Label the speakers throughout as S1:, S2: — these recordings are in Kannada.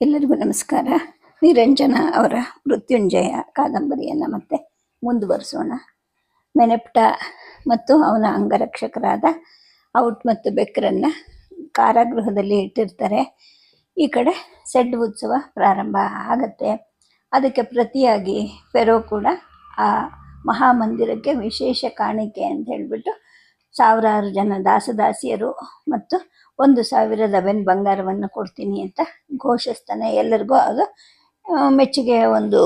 S1: ಎಲ್ಲರಿಗೂ ನಮಸ್ಕಾರ. ನಿರಂಜನ ಅವರ ಮೃತ್ಯುಂಜಯ ಕಾದಂಬರಿಯನ್ನು ಮತ್ತೆ ಮುಂದುವರಿಸೋಣ. ಮೆನೆಪ್ಟ ಮತ್ತು ಅವನ ಅಂಗರಕ್ಷಕರಾದ ಔಟ್ ಮತ್ತು ಬೆಕ್ಕರನ್ನ ಕಾರಾಗೃಹದಲ್ಲಿ ಇಟ್ಟಿರ್ತಾರೆ. ಈ ಕಡೆ ಸೆಡ್ ಉತ್ಸವ ಪ್ರಾರಂಭ ಆಗತ್ತೆ. ಅದಕ್ಕೆ ಪ್ರತಿಯಾಗಿ ಫೆರೋ ಕೂಡ ಆ ಮಹಾಮಂದಿರಕ್ಕೆ ವಿಶೇಷ ಕಾಣಿಕೆ ಅಂತ ಹೇಳಿಬಿಟ್ಟು ಸಾವಿರಾರು ಜನ ದಾಸದಾಸಿಯರು ಮತ್ತು ಒಂದು ಸಾವಿರದ ಬೆನ್ ಬಂಗಾರವನ್ನು ಕೊಡ್ತೀನಿ ಅಂತ ಘೋಷಿಸ್ತಾನೆ ಎಲ್ಲರಿಗೂ. ಅದು ಮೆಚ್ಚುಗೆ ಒಂದು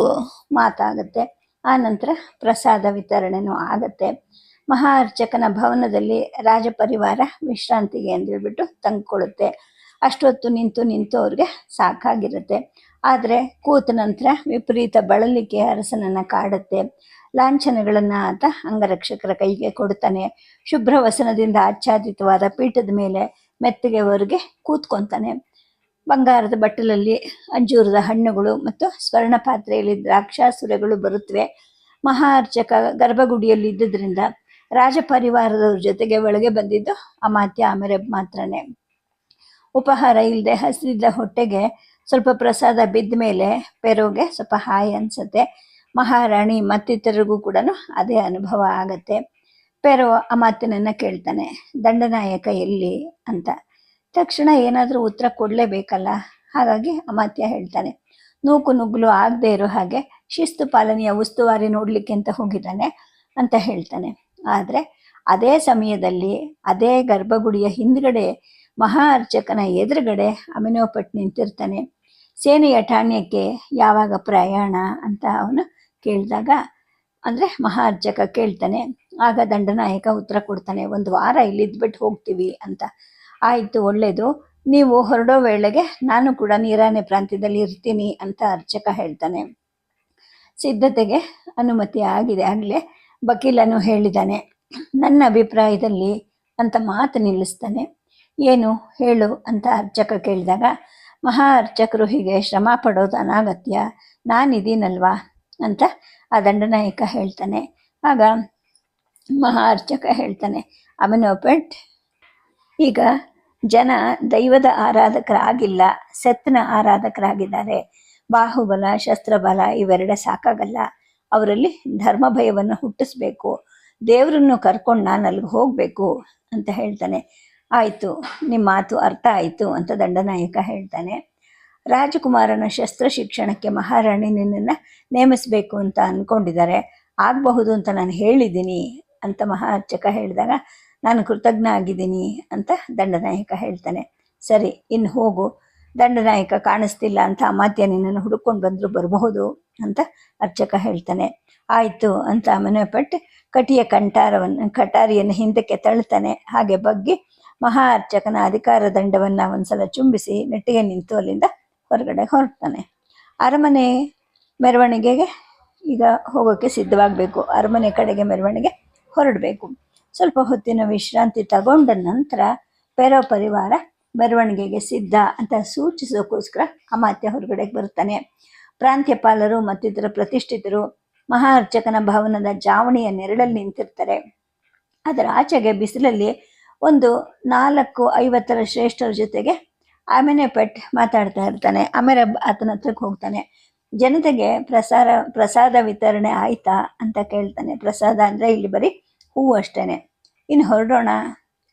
S1: ಮಾತಾಗುತ್ತೆ. ಆ ನಂತರ ಪ್ರಸಾದ ವಿತರಣೆನೂ ಆಗತ್ತೆ. ಮಹಾ ಅರ್ಚಕನ ಭವನದಲ್ಲಿ ರಾಜಪರಿವಾರ ವಿಶ್ರಾಂತಿಗೆ ಅಂತ ತಂಗ್ಕೊಳ್ಳುತ್ತೆ ಅಷ್ಟೊತ್ತು ನಿಂತು ನಿಂತು ಅವ್ರಿಗೆ ಸಾಕಾಗಿರುತ್ತೆ. ಆದರೆ ಕೂತ ನಂತರ ವಿಪರೀತ ಬಳಲಿಕೆ ಅರಸನನ್ನು ಕಾಡುತ್ತೆ. ಲಾಂಛನಗಳನ್ನು ಆತ ಅಂಗರಕ್ಷಕರ ಕೈಗೆ ಕೊಡ್ತಾನೆ. ಶುಭ್ರ ವಸನದಿಂದ ಆಚ್ಛಾದಿತವಾದ ಪೀಠದ ಮೇಲೆ ಮೆತ್ತಗೆ ಕೂತ್ಕೊತಾನೆ. ಬಂಗಾರದ ಬಟ್ಟಲಲ್ಲಿ ಅಂಜೂರದ ಹಣ್ಣುಗಳು ಮತ್ತು ಸ್ವರ್ಣ ಪಾತ್ರೆಯಲ್ಲಿ ದ್ರಾಕ್ಷಾಸುರಗಳು ಬರುತ್ತವೆ. ಮಹಾ ಅರ್ಚಕ ಗರ್ಭಗುಡಿಯಲ್ಲಿ ಇದ್ದುದರಿಂದ ರಾಜಪರಿವಾರದವ್ರ ಜೊತೆಗೆ ಒಳಗೆ ಬಂದಿದ್ದು ಅಮಾತ್ಯ ಆಮೇಲೆ ಮಾತ್ರನೇ. ಉಪಹಾರ ಇಲ್ಲದೆ ಹಸಿದ ಹೊಟ್ಟೆಗೆ ಸ್ವಲ್ಪ ಪ್ರಸಾದ ಬಿದ್ದ ಮೇಲೆ ಪೆರೋಗೆ ಸ್ವಲ್ಪ ಹಾಯ್ ಅನ್ಸುತ್ತೆ. ಮಹಾರಾಣಿ ಮತ್ತಿತರಿಗೂ ಕೂಡ ಅದೇ ಅನುಭವ ಆಗತ್ತೆ. ಪೆರೋ ಮಾತಿನನ್ನ ಕೇಳ್ತಾನೆ. ದಂಡನಾಯಕ ಎಲ್ಲಿ ಅಂತ. ತಕ್ಷಣ ಏನಾದರೂ ಉತ್ತರ ಕೊಡಲೇಬೇಕಲ್ಲ? ಹಾಗಾಗಿ ಅಮಾತ್ಯ ಹೇಳ್ತಾನೆ. ನೂಕು ನುಗ್ಗಲು ಆಗದೆ ಇರೋ ಹಾಗೆ ಶಿಸ್ತು ಪಾಲನೆಯ ಉಸ್ತುವಾರಿ ನೋಡಲಿಕ್ಕೆ ಅಂತ ಹೋಗಿದ್ದಾನೆ ಅಂತ ಹೇಳ್ತಾನೆ. ಆದರೆ ಅದೇ ಸಮಯದಲ್ಲಿ ಅದೇ ಗರ್ಭಗುಡಿಯ ಹಿಂದ್ಗಡೆ ಮಹಾ ಅರ್ಚಕನ ಎದುರುಗಡೆ ಅಮಿನೋಪಟ್ ನಿಂತಿರ್ತಾನೆ. ಸೇನೆಯ ಠಾಣ್ಯಕ್ಕೆ ಯಾವಾಗ ಪ್ರಯಾಣ ಅಂತ ಅವನು ಕೇಳಿದಾಗ, ಅಂದರೆ ಮಹಾ ಅರ್ಚಕ ಕೇಳ್ತಾನೆ. ಆಗ ದಂಡನಾಯಕ ಉತ್ತರ ಕೊಡ್ತಾನೆ, ಒಂದು ವಾರ ಇಲ್ಲಿದ್ಬಿಟ್ಟು ಹೋಗ್ತೀವಿ ಅಂತ. ಆಯಿತು ಒಳ್ಳೆಯದು ನೀವು ಹೊರಡೋ ವೇಳೆಗೆ ನಾನು ಕೂಡ ನೀರಾನೆ ಪ್ರಾಂತ್ಯದಲ್ಲಿ ಇರ್ತೀನಿ ಅಂತ ಅರ್ಚಕ ಹೇಳ್ತಾನೆ. ಸಿದ್ಧತೆಗೆ ಅನುಮತಿ ಆಗಿದೆ. ಆಗಲೇ ವಕೀಲನು ಹೇಳಿದ್ದಾನೆ ನನ್ನ ಅಭಿಪ್ರಾಯದಲ್ಲಿ ಅಂತ ಮಾತು ನಿಲ್ಲಿಸ್ತಾನೆ. ಏನು ಹೇಳು ಅಂತ ಅರ್ಚಕ ಕೇಳಿದಾಗ ಮಹಾ ಅರ್ಚಕರು ಹೀಗೆ ಶ್ರಮ ಪಡೋದು ಅನಾಗತ್ಯ. ನಾನಿದ್ದೀನಲ್ವಾ? ಅಂತ ಆ ದಂಡನಾಯಕ ಹೇಳ್ತಾನೆ. ಆಗ ಮಹಾ ಅರ್ಚಕ ಹೇಳ್ತಾನೆ ಅಮಿನೋಪೆಟ್ ಈಗ ಜನ ದೈವದ ಆರಾಧಕರಾಗಿಲ್ಲ, ಸತ್ನ ಆರಾಧಕರಾಗಿದ್ದಾರೆ. ಬಾಹುಬಲ, ಶಸ್ತ್ರಬಲ ಇವೆರಡ ಸಾಕಾಗಲ್ಲ. ಅವರಲ್ಲಿ ಧರ್ಮ ಭಯವನ್ನು ಹುಟ್ಟಿಸ್ಬೇಕು. ದೇವರನ್ನು ಕರ್ಕೊಂಡು ನಾನು ಅಲ್ಲಿಗೆ ಹೋಗಬೇಕು ಅಂತ ಹೇಳ್ತಾನೆ. ಆಯಿತು ನಿಮ್ಮ ಮಾತು ಅರ್ಥ ಆಯಿತು ಅಂತ ದಂಡನಾಯಕ ಹೇಳ್ತಾನೆ. ರಾಜಕುಮಾರನ ಶಸ್ತ್ರ ಶಿಕ್ಷಣಕ್ಕೆ ಮಹಾರಾಣಿ ನಿನ್ನನ್ನು ನೇಮಿಸಬೇಕು ಅಂತ ಅಂದ್ಕೊಂಡಿದ್ದಾರೆ ಆಗಬಹುದು ಅಂತ ನಾನು ಹೇಳಿದ್ದೀನಿ. ಅಂತ ಮಹಾ ಅರ್ಚಕ ಹೇಳಿದಾಗ, ನಾನು ಕೃತಜ್ಞ ಆಗಿದ್ದೀನಿ ಅಂತ ದಂಡನಾಯಕ ಹೇಳ್ತಾನೆ. ಸರಿ, ಇನ್ನು ಹೋಗು. ದಂಡನಾಯಕ, ಕಾಣಿಸ್ತಿಲ್ಲ ಅಂತ ಅಮಾತ್ಯ ನಿನ್ನನ್ನು ಹುಡುಕೊಂಡು ಬಂದರೂ ಬರಬಹುದು ಅಂತ ಅರ್ಚಕ ಹೇಳ್ತಾನೆ. ಆಯಿತು ಅಂತ ಮನೆಪಟ್ಟು ಕಟಿಯ ಕಂಠಾರವನ್ನು ಕಟಾರಿಯನ್ನು ಹಿಂದಕ್ಕೆ ತಳ್ತಾನೆ. ಹಾಗೆ ಬಗ್ಗಿ ಮಹಾ ಅರ್ಚಕನ ಅಧಿಕಾರ ದಂಡವನ್ನು ಒಂದ್ಸಲ ಚುಂಬಿಸಿ ನೆಟ್ಟಿಗೆ ನಿಂತು ಅಲ್ಲಿಂದ ಹೊರಗಡೆ ಹೊರಡ್ತಾನೆ. ಅರಮನೆ ಮೆರವಣಿಗೆಗೆ ಈಗ ಹೋಗೋಕ್ಕೆ ಸಿದ್ಧವಾಗಬೇಕು. ಅರಮನೆ ಕಡೆಗೆ ಮೆರವಣಿಗೆ ಹೊರಡಬೇಕು. ಸ್ವಲ್ಪ ಹೊತ್ತಿನ ವಿಶ್ರಾಂತಿ ತಗೊಂಡ ನಂತರ ಪೆರೋ ಪರಿವಾರ ಮೆರವಣಿಗೆಗೆ ಸಿದ್ಧ ಅಂತ ಸೂಚಿಸೋಕ್ಕೋಸ್ಕರ ಅಮಾತ್ಯ ಹೊರಗಡೆಗೆ ಬರ್ತಾನೆ ಪ್ರಾಂತ್ಯಪಾಲರು ಮತ್ತಿತರ ಪ್ರತಿಷ್ಠಿತರು ಮಹಾ ಅರ್ಚಕನ ಭವನದ ಜಾವಣಿಯ ನೆರಳಲ್ಲಿ ನಿಂತಿರ್ತಾರೆ. ಅದರ ಆಚೆಗೆ ಬಿಸಿಲಲ್ಲಿ ಒಂದು ನಾಲ್ಕು ಐವತ್ತರ ಶ್ರೇಷ್ಠರ ಜೊತೆಗೆ ಆಮೇಲೆ ಪೆಟ್ ಮಾತಾಡ್ತಾ ಇರ್ತಾನೆ. ಆಮೇಲೆ ಆತನ ಹತ್ರಕ್ಕೆ ಹೋಗ್ತಾನೆ. ಜನತೆಗೆ ಪ್ರಸಾರ, ಪ್ರಸಾದ ವಿತರಣೆ ಆಯ್ತಾ ಅಂತ ಕೇಳ್ತಾನೆ. ಪ್ರಸಾದ ಅಂದರೆ ಇಲ್ಲಿ ಬರೀ ಹೂವು ಅಷ್ಟೇನೆ. ಇನ್ನು ಹೊರಡೋಣ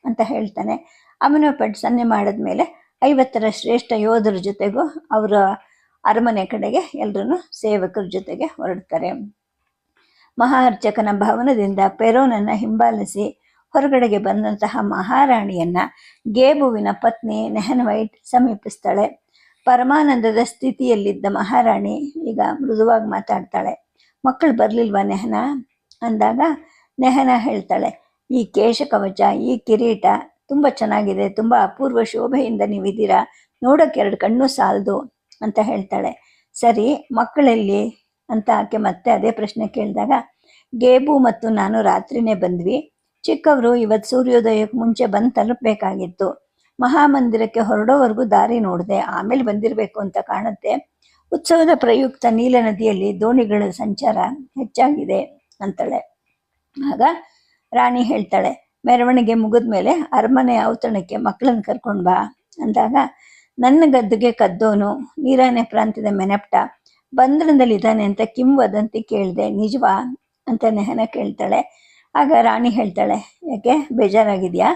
S1: ಅಂತ ಹೇಳ್ತಾನೆ. ಅವನು ಪೆಟ್ ಸನ್ನೆ ಮಾಡಿದ್ಮೇಲೆ ಐವತ್ತರ ಶ್ರೇಷ್ಠ ಯೋಧರ ಜೊತೆಗೂ ಅವರ ಅರಮನೆ ಕಡೆಗೆ ಎಲ್ಲರೂ ಸೇವಕರ ಜೊತೆಗೆ ಹೊರಡ್ತಾರೆ. ಮಹಾ ಅರ್ಚಕನ ಭವನದಿಂದ ಪೆರೋನನ್ನು ಹಿಂಬಾಲಿಸಿ ಹೊರಗಡೆಗೆ ಬಂದಂತಹ ಮಹಾರಾಣಿಯನ್ನ ಗೇಬುವಿನ ಪತ್ನಿ ನೆಹನ್ ವೈಟ್ ಸಮೀಪಿಸ್ತಾಳೆ. ಪರಮಾನಂದದ ಸ್ಥಿತಿಯಲ್ಲಿದ್ದ ಮಹಾರಾಣಿ ಈಗ ಮೃದುವಾಗಿ ಮಾತಾಡ್ತಾಳೆ. ಮಕ್ಕಳು ಬರಲಿಲ್ವಾ ನೆಹನ? ಅಂದಾಗ ನೆಹನ ಹೇಳ್ತಾಳೆ, ಈ ಕೇಶ ಕವಚ ಈ ಕಿರೀಟ ತುಂಬ ಚೆನ್ನಾಗಿದೆ, ತುಂಬ ಅಪೂರ್ವ ಶೋಭೆಯಿಂದ ನೀವಿದ್ದೀರಾ ನೋಡೋಕ್ಕೆ ಎರಡು ಕಣ್ಣು ಸಾಲದು ಅಂತ ಹೇಳ್ತಾಳೆ. ಸರಿ, ಮಕ್ಕಳಲ್ಲಿ? ಅಂತ ಆಕೆ ಮತ್ತೆ ಅದೇ ಪ್ರಶ್ನೆ ಕೇಳಿದಾಗ, ಗೇಬು ಮತ್ತು ನಾನು ರಾತ್ರಿನೇ ಬಂದ್ವಿ. ಚಿಕ್ಕವರು ಇವತ್ತು ಸೂರ್ಯೋದಯಕ್ಕೆ ಮುಂಚೆ ಬಂದು ತಲುಪಬೇಕಾಗಿತ್ತು. ಮಹಾಮಂದಿರಕ್ಕೆ ಹೊರಡೋವರೆಗೂ ದಾರಿ ನೋಡಿದೆ, ಆಮೇಲೆ ಬಂದಿರಬೇಕು ಅಂತ ಕಾಣುತ್ತೆ. ಉತ್ಸವದ ಪ್ರಯುಕ್ತ ನೀಲ ನದಿಯಲ್ಲಿ ದೋಣಿಗಳ ಸಂಚಾರ ಹೆಚ್ಚಾಗಿದೆ ಅಂತಾಳೆ. ಆಗ ರಾಣಿ ಹೇಳ್ತಾಳೆ, ಮೆರವಣಿಗೆ ಮುಗಿದ ಮೇಲೆ ಅರಮನೆ ಔತಣಕ್ಕೆ ಮಕ್ಕಳನ್ನ ಕರ್ಕೊಂಡು ಬಾ ಅಂದಾಗ, ನನ್ನ ಗದ್ದುಗೆ ಕದ್ದೋನು, ನೀರಾನೆ ಪ್ರಾಂತ್ಯದ ಮೆನಪ್ಟ ಬಂಧನದಲ್ಲಿದ್ದಾನೆ ಅಂತ ಕಿಂವದಂತಿ ಕೇಳಿದೆ, ನಿಜವಾ? ಅಂತ ನೆಹನ ಕೇಳ್ತಾಳೆ. ಆಗ ರಾಣಿ ಹೇಳ್ತಾಳೆ, ಯಾಕೆ, ಬೇಜಾರಾಗಿದೆಯಾ?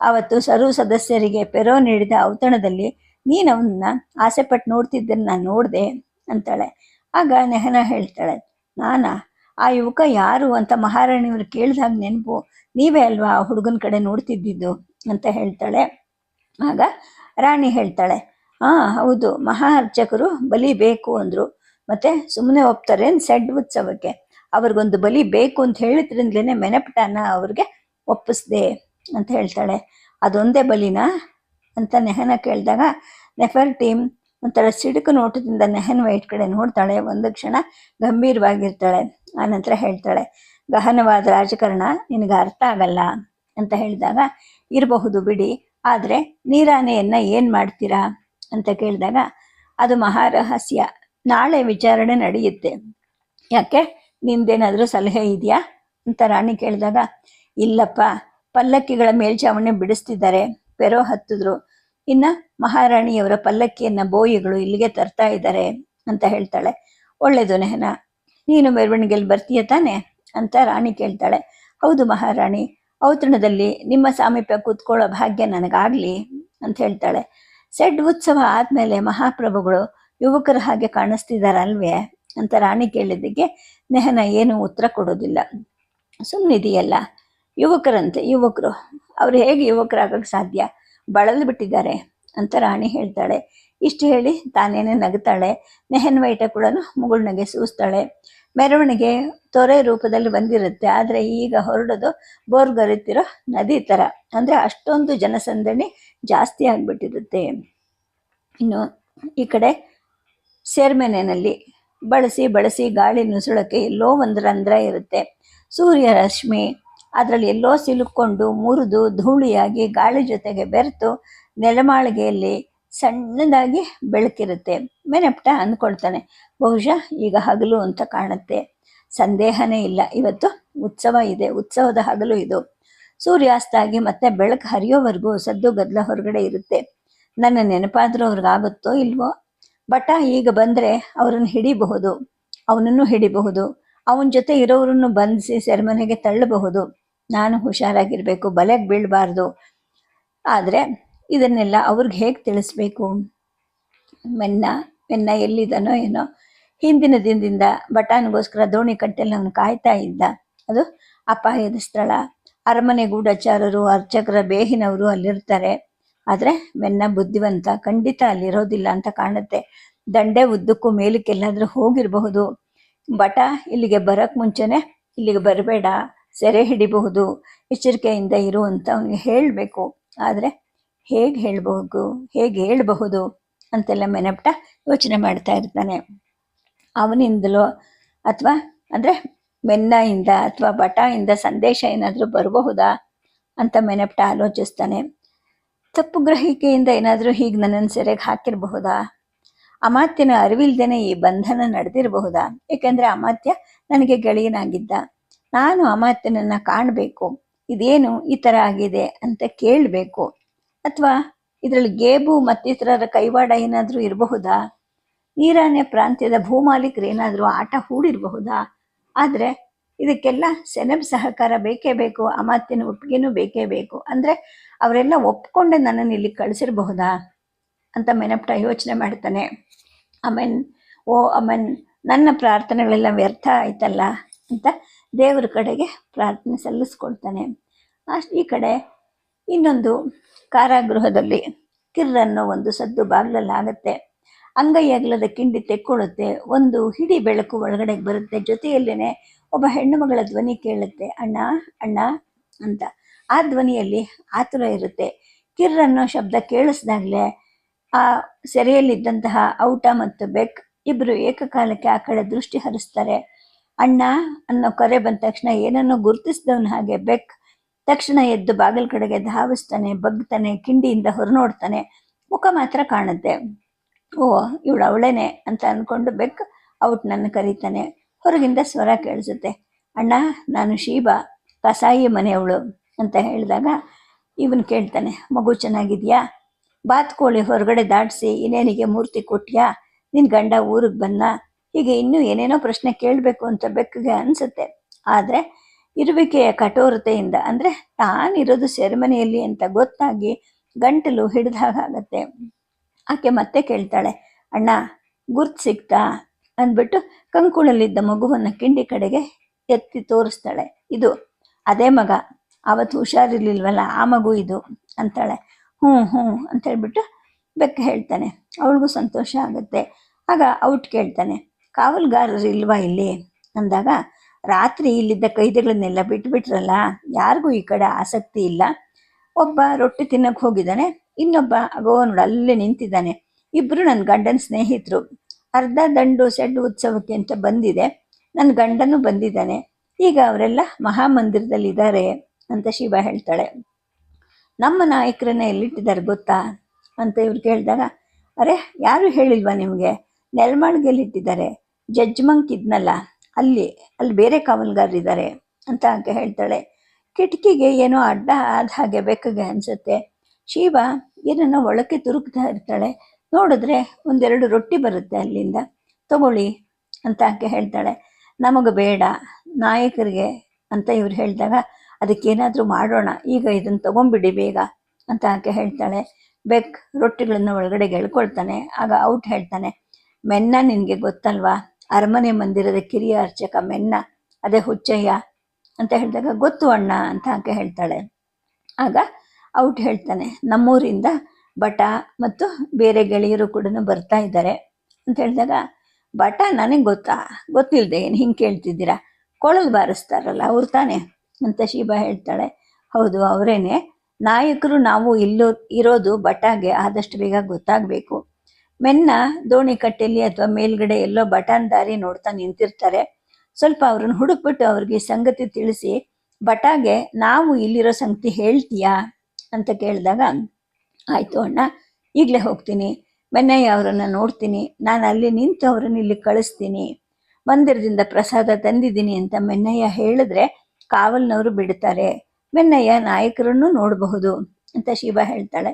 S1: ಆವತ್ತು ಸರ್ವ ಸದಸ್ಯರಿಗೆ ಪೆರೋ ನೀಡಿದ ಔತಣದಲ್ಲಿ, ನೀನು ಅವನ್ನ ಆಸೆಪಟ್ಟು ನೋಡ್ತಿದ್ದನ್ನು ನಾನು ನೋಡಿದೆ ಅಂತಾಳೆ. ಆಗ ನೆಹನ ಹೇಳ್ತಾಳೆ, ನಾನಾ? ಆ ಯುವಕ ಯಾರು ಅಂತ ಮಹಾರಾಣಿಯವರು ಕೇಳಿದಾಗ ನೆನಪು, ನೀವೇ ಅಲ್ವಾ ಆ ಹುಡುಗನ ಕಡೆ ನೋಡ್ತಿದ್ದಿದ್ದು? ಅಂತ ಹೇಳ್ತಾಳೆ. ಆಗ ರಾಣಿ ಹೇಳ್ತಾಳೆ ಹಾ ಹೌದು ಮಹಾ ಅರ್ಚಕರು ಬಲಿ ಬೇಕು ಅಂದ್ರು. ಮತ್ತೆ ಸುಮ್ಮನೆ ಒಪ್ತಾರೆ ಸೆಡ್ ಉತ್ಸವಕ್ಕೆ? ಅವ್ರಿಗೊಂದು ಬಲಿ ಬೇಕು ಅಂತ ಹೇಳಿದ್ರಿಂದಲೇ ಮೆನಪಟಾನ ಅವ್ರಿಗೆ ಒಪ್ಪಿಸ್ದೆ. ಅಂತ ಹೇಳ್ತಾಳೆ. ಅದೊಂದೇ ಬಲಿನಾ? ಅಂತ ನೆಹನ ಕೇಳಿದಾಗ, ನೆಫರ್ ಟೀಮ್ ಒಂಥರ ಸಿಡುಕು ನೋಟದಿಂದ ನೆಹನ್ ವೈಟ್ ಕಡೆ ನೋಡ್ತಾಳೆ. ಒಂದು ಕ್ಷಣ ಗಂಭೀರವಾಗಿರ್ತಾಳೆ. ಆನಂತರ ಹೇಳ್ತಾಳೆ, ಗಹನವಾದ ರಾಜಕಾರಣ, ನಿನಗೆ ಅರ್ಥ ಆಗಲ್ಲ. ಅಂತ ಹೇಳಿದಾಗ, ಇರಬಹುದು ಬಿಡಿ, ಆದರೆ ನೀರಾನೆಯನ್ನು ಏನು ಮಾಡ್ತೀರಾ? ಅಂತ ಕೇಳಿದಾಗ, ಅದು ಮಹಾರಹಸ್ಯ ನಾಳೆ ವಿಚಾರಣೆ ನಡೆಯುತ್ತೆ. ಯಾಕೆ? ನಿಂದೇನಾದರೂ ಸಲಹೆ ಇದೆಯಾ? ಅಂತ ರಾಣಿ ಕೇಳಿದಾಗ, ಇಲ್ಲಪ್ಪ. ಪಲ್ಲಕ್ಕಿಗಳ ಮೇಲ್ಛಾವಣಿ ಬಿಡಿಸ್ತಿದ್ದಾರೆ. ಪೆರೋ ಹತ್ತಿದ್ರು. ಇನ್ನ ಮಹಾರಾಣಿಯವರ ಪಲ್ಲಕ್ಕಿಯನ್ನ ಬೋಯಿಗಳು ಇಲ್ಲಿಗೆ ತರ್ತಾ ಇದ್ದಾರೆ ಅಂತ ಹೇಳ್ತಾಳೆ. ಒಳ್ಳೇದು ನೆಹನ. ನೀನು ಮೆರವಣಿಗೆಯಲ್ಲಿ ಬರ್ತೀಯ ತಾನೆ? ಅಂತ ರಾಣಿ ಕೇಳ್ತಾಳೆ. ಹೌದು ಮಹಾರಾಣಿ, ಔತಣದಲ್ಲಿ ನಿಮ್ಮ ಸಾಮೀಪ್ಯ ಕೂತ್ಕೊಳ್ಳೋ ಭಾಗ್ಯ ನನಗಾಗ್ಲಿ ಅಂತ ಹೇಳ್ತಾಳೆ. ಸೆಡ್ ಉತ್ಸವ ಆದಮೇಲೆ ಮಹಾಪ್ರಭುಗಳು ಯುವಕರ ಹಾಗೆ ಕಾಣಿಸ್ತಿದಾರಲ್ವೇ ಅಂತ ರಾಣಿ ಕೇಳಿದ್ದಕ್ಕೆ ನೆಹನ ಏನು ಉತ್ತರ ಕೊಡೋದಿಲ್ಲ ಸುಮ್ಮನಿದೆಯಲ್ಲ ಯುವಕರಂತೆ, ಯುವಕರು. ಅವ್ರು ಹೇಗೆ ಯುವಕರಾಗಕ್ಕೆ ಸಾಧ್ಯ? ಬಳಲು ಬಿಟ್ಟಿದ್ದಾರೆ ಅಂತ ರಾಣಿ ಹೇಳ್ತಾಳೆ. ಇಷ್ಟು ಹೇಳಿ ತಾನೇನೆ ನಗುತ್ತಾಳೆ ನೆಹನ್ ವೈಟ ಕೂಡ ಮುಗುಳ್ನಗೆ ಸೂಸ್ತಾಳೆ. ಮೆರವಣಿಗೆ ತೊರೆ ರೂಪದಲ್ಲಿ ಬಂದಿರುತ್ತೆ. ಆದರೆ ಈಗ ಹೊರಡೋದು ಬೋರ್ಗರಿತಿರೋ ನದಿ ಥರ ಅಂದರೆ ಅಷ್ಟೊಂದು ಜನಸಂದಣಿ ಜಾಸ್ತಿ ಆಗಿಬಿಟ್ಟಿರುತ್ತೆ. ಇನ್ನು ಈ ಕಡೆ ಸೇರ್ಮೆನೆಯಲ್ಲಿ ಬಳಸಿ ಬಳಸಿ ಗಾಳಿ ನುಸುಳಕ್ಕೆ ಎಲ್ಲೋ ಒಂದು ರಂಧ್ರ ಇರುತ್ತೆ. ಸೂರ್ಯ ರಶ್ಮಿ ಅದರಲ್ಲಿ ಎಲ್ಲೋ ಸಿಲುಕೊಂಡು ಮುರಿದು ಧೂಳಿಯಾಗಿ ಗಾಳಿ ಜೊತೆಗೆ ಬೆರೆತು ನೆಲಮಾಳಿಗೆಯಲ್ಲಿ ಸಣ್ಣದಾಗಿ ಬೆಳಕಿರುತ್ತೆ. ಮೆನಪ್ಟ ಅಂದ್ಕೊಳ್ತಾನೆ. ಬಹುಶಃ ಈಗ ಹಗಲು ಅಂತ ಕಾಣುತ್ತೆ. ಸಂದೇಹನೇ ಇಲ್ಲ. ಇವತ್ತು ಉತ್ಸವ ಇದೆ. ಉತ್ಸವದ ಹಗಲು ಇದು. ಸೂರ್ಯಾಸ್ತ ಆಗಿ ಮತ್ತೆ ಬೆಳಕು ಹರಿಯೋವರೆಗೂ ಸದ್ದು ಗದ್ದಲ ಹೊರಗಡೆ ಇರುತ್ತೆ. ನನ್ನ ನೆನಪಾದ್ರೂ ಅವ್ರಿಗಾಗುತ್ತೋ ಇಲ್ವೋ? ಬಟ ಈಗ ಬಂದರೆ ಅವರನ್ನು ಹಿಡಿಬಹುದು. ಅವನನ್ನು ಹಿಡಿಬಹುದು. ಅವನ ಜೊತೆ ಇರೋರನ್ನು ಬಂಧಿಸಿ ಸೆರೆಮನೆಗೆ ತಳ್ಳಬಹುದು. ನಾನು ಹುಷಾರಾಗಿರಬೇಕು, ಬಲೆಗೆ ಬೀಳಬಾರ್ದು. ಆದರೆ ಇದನ್ನೆಲ್ಲ ಅವ್ರಿಗೆ ಹೇಗೆ ತಿಳಿಸ್ಬೇಕು? ಮೆನ್ನ ಮೆನ್ನ ಎಲ್ಲಿದ್ದಾನೋ ಏನೋ. ಹಿಂದಿನ ದಿನದಿಂದ ಬಟಾನ್ಗೋಸ್ಕರ ದೋಣಿ ಕಟ್ಟೆಲ್ಲ ಅವನು ಕಾಯ್ತಾ ಇದ್ದ. ಅದು ಅಪಾಯದ ಸ್ಥಳ. ಅರಮನೆ ಗೂಢಚಾರರು, ಅರ್ಚಕರ ಬೇಹಿನವರು ಅಲ್ಲಿರ್ತಾರೆ. ಆದರೆ ಮೆನ್ನ ಬುದ್ಧಿವಂತ, ಖಂಡಿತ ಅಲ್ಲಿರೋದಿಲ್ಲ ಅಂತ ಕಾಣುತ್ತೆ. ದಂಡೆ ಉದ್ದಕ್ಕೂ ಮೇಲಕ್ಕೆಲ್ಲಾದರೂ ಹೋಗಿರಬಹುದು. ಬಟ ಇಲ್ಲಿಗೆ ಬರೋಕ್ಕೆ ಮುಂಚೆನೇ ಇಲ್ಲಿಗೆ ಬರಬೇಡ. ಸೆರೆ ಹಿಡಿಬಹುದು, ಎಚ್ಚರಿಕೆಯಿಂದ ಇರು ಅಂತ ಹೇಳಬೇಕು. ಆದರೆ ಹೇಗೆ ಹೇಳಬಹುದು ಹೇಗೆ ಹೇಳಬಹುದು ಅಂತೆಲ್ಲ ಮೆನಪ್ಟ ಯೋಚನೆ ಮಾಡ್ತಾ ಇರ್ತಾನೆ. ಅವನಿಂದಲೋ ಅಥವಾ ಅಂದರೆ ಮೆನ್ನಯಿಂದ ಅಥವಾ ಬಟಾಯಿಂದ ಸಂದೇಶ ಏನಾದರೂ ಬರಬಹುದಾ ಅಂತ ಮೆನಪ್ಟ ಆಲೋಚಿಸ್ತಾನೆ. ತಪ್ಪು ಗ್ರಹಿಕೆಯಿಂದ ಏನಾದರೂ ಹೀಗೆ ನನ್ನನ್ನು ಸೆರೆಗೆ ಹಾಕಿರಬಹುದಾ? ಅಮಾತ್ಯನ ಅರಿವಿಲ್ದೇನೆ ಈ ಬಂಧನ ನಡೆದಿರಬಹುದಾ? ಏಕೆಂದರೆ ಅಮಾತ್ಯ ನನಗೆ ಗೆಳೆಯನಾಗಿದ್ದ. ನಾನು ಅಮಾತ್ಯನನ್ನ ಕಾಣಬೇಕು. ಇದೇನು ಈ ಥರ ಆಗಿದೆ ಅಂತ ಕೇಳಬೇಕು. ಅಥವಾ ಇದರಲ್ಲಿ ಗೇಬು ಮತ್ತಿತರರ ಕೈವಾಡ ಏನಾದರೂ ಇರಬಹುದಾ? ನೀರಾನೆ ಪ್ರಾಂತ್ಯದ ಭೂಮಾಲೀಕರು ಏನಾದರೂ ಆಟ ಹೂಡಿರಬಹುದಾ? ಆದರೆ ಇದಕ್ಕೆಲ್ಲ ಸೆನೆಬ್ ಸಹಕಾರ ಬೇಕೇ ಬೇಕು ಅಮಾತ್ಯನ ಒಪ್ಪಿಗೆನೂ ಬೇಕೇ ಬೇಕು. ಅಂದರೆ ಅವರೆಲ್ಲ ಒಪ್ಕೊಂಡು ನನ್ನನ್ನು ಇಲ್ಲಿ ಕಳಿಸಿರಬಹುದಾ? ಅಂತ ಮೆನಪ್ಟ ಯೋಚನೆ ಮಾಡ್ತಾನೆ. ಅಮೆನ್, ಓ ಅಮನ್, ನನ್ನ ಪ್ರಾರ್ಥನೆಗಳೆಲ್ಲ ವ್ಯರ್ಥ ಆಯ್ತಲ್ಲ? ಅಂತ ದೇವರ ಕಡೆಗೆ ಪ್ರಾರ್ಥನೆ ಸಲ್ಲಿಸ್ಕೊಳ್ತಾನೆ. ಅಷ್ಟು ಈ ಕಡೆ ಇನ್ನೊಂದು ಕಾರಾಗೃಹದಲ್ಲಿ ಕಿರ್ರನ್ನು ಒಂದು ಸದ್ದು ಬಾಗ್ಲಲ್ಲಿ ಆಗುತ್ತೆ ಅಂಗೈ ಅಗಲದ ಕಿಂಡಿ ತೆಕ್ಕೊಳ್ಳುತ್ತೆ. ಒಂದು ಹಿಡಿ ಬೆಳಕು ಒಳಗಡೆ ಬರುತ್ತೆ. ಜೊತೆಯಲ್ಲೇ ಒಬ್ಬ ಹೆಣ್ಣು ಮಗಳ ಧ್ವನಿ ಕೇಳುತ್ತೆ. ಅಣ್ಣ ಅಣ್ಣ ಅಂತ. ಆ ಧ್ವನಿಯಲ್ಲಿ ಆತುರ ಇರುತ್ತೆ. ಕಿರ್ ಅನ್ನೋ ಶಬ್ದ ಕೇಳಿಸ್ದಾಗಲೇ ಆ ಸೆರೆಯಲ್ಲಿದ್ದಂತಹ ಔಟ ಮತ್ತು ಬೆಕ್ ಇಬ್ರು ಏಕಕಾಲಕ್ಕೆ ಆ ಕಡೆ ದೃಷ್ಟಿ ಹರಿಸ್ತಾರೆ. ಅಣ್ಣ ಅನ್ನೋ ಕರೆ ಬಂದ ತಕ್ಷಣ ಏನನ್ನೋ ಗುರುತಿಸಿದವನ ಹಾಗೆ ಬೆಕ್ ತಕ್ಷಣ ಎದ್ದು ಬಾಗಿಲ ಕಡೆಗೆ ಧಾವಿಸ್ತಾನೆ, ಬಗ್ತಾನೆ, ಕಿಂಡಿಯಿಂದ ಹೊರ ನೋಡ್ತಾನೆ ಮುಖ ಮಾತ್ರ ಕಾಣುತ್ತೆ. ಓ, ಇವಳು ಅವಳೇನೆ ಅಂತ ಅನ್ಕೊಂಡು ಬೆಕ್ ಔಟ್ ನನ್ನ ಕರೀತಾನೆ. ಹೊರಗಿಂದ ಸ್ವರ ಕೇಳಿಸುತ್ತೆ. ಅಣ್ಣ, ನಾನು ಶೀಬಾ, ಕಸಾಯಿ ಮನೆಯವಳು ಅಂತ ಹೇಳಿದಾಗ ಇವನು ಕೇಳ್ತಾನೆ, ಮಗು ಚೆನ್ನಾಗಿದ್ಯಾ? ಬಾತ್ಕೋಳಿ ಹೊರಗಡೆ ದಾಟಿಸಿ ಇನ್ನೇನಿಗೆ ಮೂರ್ತಿ ಕೊಟ್ಟಿಯಾ ನಿನ್ ಗಂಡ ಊರಿಗೆ ಬಂದ ಹೀಗೆ ಇನ್ನೂ ಏನೇನೋ ಪ್ರಶ್ನೆ ಕೇಳಬೇಕು ಅಂತ ಬೆಕ್ಕಗೆ ಅನಿಸುತ್ತೆ. ಆದರೆ ಇರುವಿಕೆಯ ಕಠೋರತೆಯಿಂದ, ಅಂದರೆ ತಾನಿರೋದು ಸೆರೆಮನೆಯಲ್ಲಿ ಅಂತ ಗೊತ್ತಾಗಿ ಗಂಟಲು ಹಿಡಿದಾಗತ್ತೆ ಆಕೆ ಮತ್ತೆ ಕೇಳ್ತಾಳೆ, ಅಣ್ಣ, ಗುರ್ತು ಸಿಕ್ತಾ? ಅಂದ್ಬಿಟ್ಟು ಕಂಕುಳಲ್ಲಿದ್ದ ಮಗುವನ್ನು ಕಿಂಡಿ ಕಡೆಗೆ ಎತ್ತಿ ತೋರಿಸ್ತಾಳೆ. ಇದು ಅದೇ ಮಗ, ಅವತ್ತು ಹುಷಾರಿರ್ಲಿಲ್ವಲ್ಲ, ಆ ಮಗು ಇದು, ಅಂತಾಳೆ. ಹ್ಞೂ ಹ್ಞೂ, ಅಂತ ಹೇಳ್ಬಿಟ್ಟು ಬೆಕ್ಕ ಹೇಳ್ತಾನೆ. ಅವಳಿಗೂ ಸಂತೋಷ ಆಗುತ್ತೆ. ಆಗ ಔಟ್ ಕೇಳ್ತಾನೆ. ಕಾವಲ್ಗಾರರು ಇಲ್ವಾ ಇಲ್ಲಿ? ಅಂದಾಗ, ರಾತ್ರಿ ಇಲ್ಲಿದ್ದ ಕೈದಿಗಳನ್ನೆಲ್ಲ ಬಿಟ್ಬಿಟ್ರಲ್ಲ, ಯಾರಿಗೂ ಈ ಕಡೆ ಆಸಕ್ತಿ ಇಲ್ಲ. ಒಬ್ಬ ರೊಟ್ಟಿ ತಿನ್ನಕ್ಕೆ ಹೋಗಿದ್ದಾನೆ, ಇನ್ನೊಬ್ಬ ಅಗೋ ನೋಡು ಅಲ್ಲೇ ನಿಂತಿದ್ದಾನೆ. ಇಬ್ರು ನನ್ನ ಗಂಡನ ಸ್ನೇಹಿತರು. ಅರ್ಧ ದಂಡು ಸೆಡ್ಡು ಉತ್ಸವಕ್ಕೆ ಅಂತ ಬಂದಿದೆ. ನನ್ನ ಗಂಡನೂ ಬಂದಿದ್ದಾನೆ. ಈಗ ಅವರೆಲ್ಲ ಮಹಾಮಂದಿರದಲ್ಲಿದ್ದಾರೆ ಅಂತ ಶಿವ ಹೇಳ್ತಾಳೆ. ನಮ್ಮ ನಾಯಕರನ್ನ ಎಲ್ಲಿಟ್ಟಿದ್ದಾರೆ ಗೊತ್ತಾ? ಅಂತ ಇವ್ರು ಕೇಳಿದಾಗ, ಅರೆ, ಯಾರು ಹೇಳಿಲ್ವಾ ನಿಮಗೆ? ನೆಲಮಾಳಿಗೆಯಲ್ಲಿಟ್ಟಿದ್ದಾರೆ. ಜಜ್ಮಂಕ್ ಇದ್ನಲ್ಲ, ಅಲ್ಲಿ ಅಲ್ಲಿ ಬೇರೆ ಕಾವಲ್ಗಾರರಿದ್ದಾರೆ ಅಂತ ಆಕೆ ಹೇಳ್ತಾಳೆ. ಕಿಟಕಿಗೆ ಏನೋ ಅಡ್ಡ ಆದ ಹಾಗೆ ಬೆಕ್ಕಗೆ ಅನ್ಸುತ್ತೆ. ಶಿವ ಏನನ್ನ ಒಳಕ್ಕೆ ತುರುಕ್ತಾ ಇರ್ತಾಳೆ. ನೋಡಿದ್ರೆ ಒಂದೆರಡು ರೊಟ್ಟಿ ಬರುತ್ತೆ ಅಲ್ಲಿಂದ. ತಗೊಳ್ಳಿ ಅಂತ ಆಕೆ ಹೇಳ್ತಾಳೆ. ನಮಗೆ ಬೇಡ, ನಾಯಕರಿಗೆ ಅಂತ ಇವ್ರು ಹೇಳಿದಾಗ, ಅದಕ್ಕೇನಾದರೂ ಮಾಡೋಣ, ಈಗ ಇದನ್ನು ತಗೊಂಬಿಡಿ ಬೇಗ ಅಂತ ಆಕೆ ಹೇಳ್ತಾಳೆ. ಬೆಕ್ ರೊಟ್ಟಿಗಳನ್ನು ಒಳಗಡೆ ಗೆಳ್ಕೊಳ್ತಾನೆ ಆಗ ಔಟ್ ಹೇಳ್ತಾನೆ. ಮೆನ್ನ ನಿನಗೆ ಗೊತ್ತಲ್ವಾ? ಅರಮನೆ ಮಂದಿರದ ಕಿರಿಯ ಅರ್ಚಕ ಮೆನ್ನ. ಅದೇ ಹುಚ್ಚಯ್ಯ ಅಂತ ಹೇಳಿದಾಗ, ಗೊತ್ತು ಅಣ್ಣ ಅಂತ ಆಕೆ ಹೇಳ್ತಾಳೆ. ಆಗ ಔಟ್ ಹೇಳ್ತಾನೆ, ನಮ್ಮೂರಿಂದ ಬಟ ಮತ್ತು ಬೇರೆ ಗೆಳೆಯರು ಕೂಡ ಬರ್ತಾ ಇದ್ದಾರೆ ಅಂತ ಹೇಳಿದಾಗ, ಬಟ ನನಗೆ ಗೊತ್ತಾ? ಗೊತ್ತಿಲ್ಲದೆ ಏನು ಹಿಂಗೆ ಕೇಳ್ತಿದ್ದೀರಾ? ಕೊಳಲು ಬಾರಿಸ್ತಾರಲ್ಲ, ಅವ್ರು ತಾನೆ ಅಂತ ಶೀಬಾ ಹೇಳ್ತಾಳೆ. ಹೌದು, ಅವರೇನೆ. ನಾಯಕರು ನಾವು ಇಲ್ಲೋ, ಇರೋದು ಬಟಾಗೆ, ಆದಷ್ಟು ಬೇಗ ಗೊತ್ತಾಗಬೇಕು. ಮೆನ್ನ ದೋಣಿ ಕಟ್ಟೆಯಲ್ಲಿ ಅಥವಾ ಮೇಲ್ಗಡೆ ಎಲ್ಲೋ ಬಟನ್ ದಾರಿ ನೋಡ್ತಾ ನಿಂತಿರ್ತಾರೆ. ಸ್ವಲ್ಪ ಅವ್ರನ್ನ ಹುಡುಕ್ಬಿಟ್ಟು ಅವ್ರಿಗೆ ಸಂಗತಿ ತಿಳಿಸಿ, ಬಟಾಗೆ ನಾವು ಇಲ್ಲಿರೋ ಸಂಗತಿ ಹೇಳ್ತೀಯಾ? ಅಂತ ಕೇಳಿದಾಗ, ಆಯಿತು ಅಣ್ಣ, ಈಗಲೇ ಹೋಗ್ತೀನಿ. ಮೆನ್ನಯ್ಯ ಅವರನ್ನು ನೋಡ್ತೀನಿ. ನಾನು ಅಲ್ಲಿ ನಿಂತು ಅವರನ್ನು ಇಲ್ಲಿ ಕಳಿಸ್ತೀನಿ. ಮಂದಿರದಿಂದ ಪ್ರಸಾದ ತಂದಿದ್ದೀನಿ ಅಂತ ಮೆನ್ನಯ್ಯ ಹೇಳಿದ್ರೆ ಕಾವಲ್ನವರು ಬಿಡ್ತಾರೆ. ಮೆನ್ನಯ್ಯ ನಾಯಕರನ್ನು ನೋಡಬಹುದು ಅಂತ ಶಿವ ಹೇಳ್ತಾಳೆ.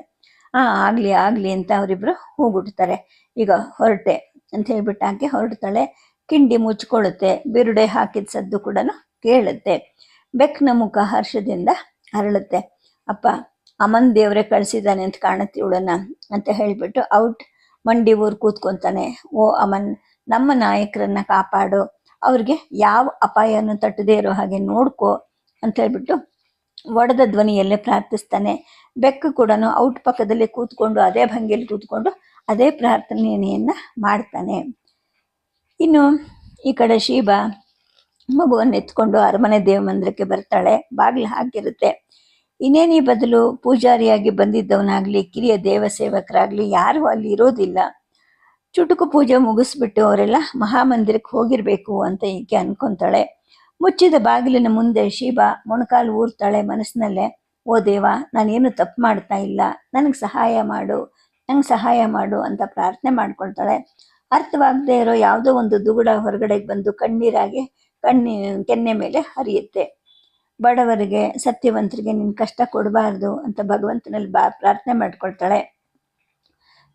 S1: ಆ, ಆಗಲಿ ಆಗಲಿ ಅಂತ ಅವರಿಬ್ರು ಹೋಗ್ಬಿಡ್ತಾರೆ. ಈಗ ಹೊರಟೆ ಅಂತ ಹೇಳ್ಬಿಟ್ಟು ಆಕೆ ಹೊರಡ್ತಾಳೆ. ಕಿಂಡಿ ಮುಚ್ಕೊಳ್ಳುತ್ತೆ, ಬಿರುಡೆ ಹಾಕಿದ ಸದ್ದು ಕೂಡ ಕೇಳುತ್ತೆ. ಬೆಕ್ಕನ ಮುಖ ಹರ್ಷದಿಂದ ಅರಳುತ್ತೆ. ಅಪ್ಪ, ಅಮನ್ ದೇವರೇ ಕಳಿಸಿದ್ದಾನೆ ಅಂತ ಕಾಣುತ್ತೆ ಇವಳನ್ನ ಅಂತ ಹೇಳಿಬಿಟ್ಟು ಔಟ್ ಮಂಡಿ ಊರ್ ಕೂತ್ಕೊಂತಾನೆ. ಓ, ಅಮನ್, ನಮ್ಮ ನಾಯಕರನ್ನ ಕಾಪಾಡು. ಅವ್ರಿಗೆ ಯಾವ ಅಪಾಯನೂ ತಟ್ಟದೇ ಇರೋ ಹಾಗೆ ನೋಡ್ಕೋ ಅಂತ ಹೇಳ್ಬಿಟ್ಟು ಒಡೆದ ಧ್ವನಿಯಲ್ಲೇ ಪ್ರಾರ್ಥಿಸ್ತಾನೆ. ಬೆಕ್ಕು ಕೂಡ ಔಟ್ ಪಕ್ಕದಲ್ಲಿ ಕೂತ್ಕೊಂಡು ಅದೇ ಭಂಗಿಯಲ್ಲಿ ಕೂತ್ಕೊಂಡು ಅದೇ ಪ್ರಾರ್ಥನೆಯನ್ನ ಮಾಡ್ತಾನೆ. ಇನ್ನು ಈ ಕಡೆ ಶೀಬ ಮಗುವನ್ನು ಎತ್ಕೊಂಡು ಅರಮನೆ ದೇವ ಮಂದಿರಕ್ಕೆ ಬರ್ತಾಳೆ. ಬಾಗಿಲು ಹಾಕಿರುತ್ತೆ. ಇನ್ನೇನೀ ಬದಲು ಪೂಜಾರಿಯಾಗಿ ಬಂದಿದ್ದವನಾಗ್ಲಿ, ಕಿರಿಯ ದೇವ ಸೇವಕರಾಗ್ಲಿ ಯಾರು ಅಲ್ಲಿ ಇರೋದಿಲ್ಲ. ಚುಟುಕು ಪೂಜೆ ಮುಗಿಸ್ಬಿಟ್ಟು ಅವರೆಲ್ಲ ಮಹಾಮಂದಿರಕ್ಕೆ ಹೋಗಿರ್ಬೇಕು ಅಂತ ಈಕೆ ಅನ್ಕೊಂತಾಳೆ. ಮುಚ್ಚಿದ ಬಾಗಿಲಿನ ಮುಂದೆ ಶಿವ ಮೊಣಕಾಲು ಊರ್ತಾಳೆ ಮನಸ್ಸಿನಲ್ಲೇ, ಓ ದೇವ, ನಾನೇನು ತಪ್ಪು ಮಾಡ್ತಾ ಇಲ್ಲ. ನನಗೆ ಸಹಾಯ ಮಾಡು. ನಂಗೆ ಸಹಾಯ ಮಾಡು ಅಂತ ಪ್ರಾರ್ಥನೆ ಮಾಡ್ಕೊಳ್ತಾಳೆ. ಅರ್ಥವಾಗದೇ ಇರೋ ಯಾವುದೋ ಒಂದು ದುಗುಡ ಹೊರಗಡೆ ಬಂದು ಕಣ್ಣೀರಾಗಿ ಕಣ್ಣಿ, ಕೆನ್ನೆ ಮೇಲೆ ಹರಿಯುತ್ತೆ. ಬಡವರಿಗೆ, ಸತ್ಯವಂತರಿಗೆ, ನಿನ್ ಕಷ್ಟ ಕೊಡಬಾರ್ದು ಅಂತ ಭಗವಂತನಲ್ಲಿ ಬಾ, ಪ್ರಾರ್ಥನೆ ಮಾಡ್ಕೊಳ್ತಾಳೆ.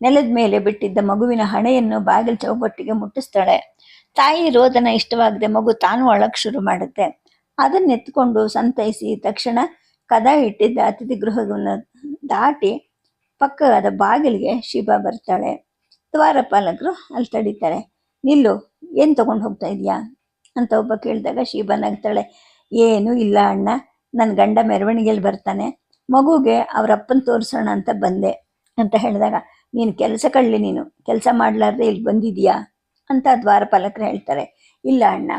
S1: ನೆಲದ ಮೇಲೆ ಬಿಟ್ಟಿದ್ದ ಮಗುವಿನ ಹಣೆಯನ್ನು ಬಾಗಿಲು ಚೌಕಟ್ಟಿಗೆ ಮುಟ್ಟಿಸ್ತಾಳೆ. ತಾಯಿ ರೋದನ ಇಷ್ಟವಾಗದೆ ಮಗು ತಾನು ಅಳಕ್ ಶುರು ಮಾಡುತ್ತೆ. ಅದನ್ನೆತ್ಕೊಂಡು ಸಂತೈಸಿ ತಕ್ಷಣ ಕದ ಇಟ್ಟಿದ್ದ ಅತಿಥಿ ಗೃಹವನ್ನು ದಾಟಿ ಪಕ್ಕದ ಬಾಗಿಲಿಗೆ ಶಿವ ಬರ್ತಾಳೆ. ದ್ವಾರಪಾಲಕರು ಅಲ್ಲಿ ತಡೀತಾರೆ. ನಿಲ್ಲು, ಏನು ತಗೊಂಡು ಹೋಗ್ತಾ ಇದೆಯಾ? ಅಂತ ಒಬ್ಬ ಕೇಳಿದಾಗ ಶಿವ ನಗ್ತಾಳೆ. ಏನು ಇಲ್ಲ ಅಣ್ಣ ನನ್ನ ಗಂಡ ಮೆರವಣಿಗೆಯಲ್ಲಿ ಬರ್ತಾನೆ. ಮಗುಗೆ ಅವ್ರ ತೋರಿಸೋಣ ಅಂತ ಬಂದೆ ಅಂತ ಹೇಳಿದಾಗ, ನೀನು ಕೆಲಸ ಕಳ್ಳಿ ನೀನು. ಕೆಲಸ ಮಾಡಲಾರ್ದೆ ಇಲ್ಲಿ ಬಂದಿದ್ಯಾ? ಅಂತ ದ್ವಾರಪಾಲಕರು ಹೇಳ್ತಾರೆ. ಇಲ್ಲ ಅಣ್ಣ,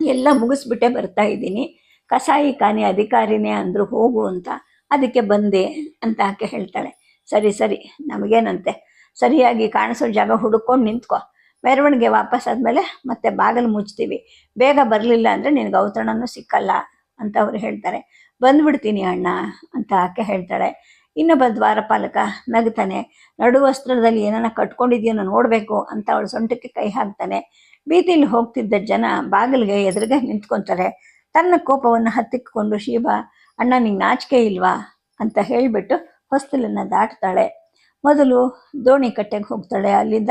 S1: ಎಲ್ಲ ಮುಗಿಸ್ಬಿಟ್ಟೆ ಬರ್ತಾ ಇದ್ದೀನಿ. ಕಸಾಯಿ ಖಾನೆ ಅಧಿಕಾರಿನೇ ಅಂದರು ಹೋಗು ಅಂತ, ಅದಕ್ಕೆ ಬಂದೆ ಅಂತ ಆಕೆ ಹೇಳ್ತಾಳೆ. ಸರಿ ಸರಿ, ನಮಗೇನಂತೆ? ಸರಿಯಾಗಿ ಕಾಣಿಸೋ ಜಾಗ ಹುಡುಕೊಂಡು ನಿಂತ್ಕೊ. ಮೆರವಣಿಗೆ ವಾಪಸ್ ಆದಮೇಲೆ ಮತ್ತೆ ಬಾಗಿಲು ಮುಚ್ತೀವಿ. ಬೇಗ ಬರಲಿಲ್ಲ ಅಂದರೆ ನಿನಗೆ ಔತರಣನೂ ಸಿಕ್ಕಲ್ಲ ಅಂತ ಅವ್ರು ಹೇಳ್ತಾರೆ. ಬಂದ್ಬಿಡ್ತೀನಿ ಅಣ್ಣ ಅಂತ ಆಕೆ ಹೇಳ್ತಾಳೆ. ಇನ್ನೊಬ್ಬ ದ್ವಾರಪಾಲಕ ನಗ್ತಾನೆ. ನಡು ವಸ್ತ್ರದಲ್ಲಿ ಏನನ್ನ ಕಟ್ಕೊಂಡಿದ್ಯೋ ನೋಡ್ಬೇಕು ಅಂತ ಅವಳು ಸೊಂಟಕ್ಕೆ ಕೈ ಹಾಕ್ತಾನೆ. ಬೀದಿಲಿ ಹೋಗ್ತಿದ್ದ ಜನ ಬಾಗಿಲಿಗೆ ಎದುರಿಗೆ ನಿಂತ್ಕೊಂತಾರೆ. ತನ್ನ ಕೋಪವನ್ನು ಹತ್ತಿಕ್ಕೊಂಡು ಶಿವ ಅಣ್ಣ ನಿಂಗೆ ನಾಚಿಕೆ ಇಲ್ವಾ? ಅಂತ ಹೇಳಿಬಿಟ್ಟು ಹೊಸ್ತಲನ್ನ ದಾಟ್ತಾಳೆ. ಮೊದಲು ದೋಣಿ ಕಟ್ಟೆಗೆ ಹೋಗ್ತಾಳೆ. ಅಲ್ಲಿಂದ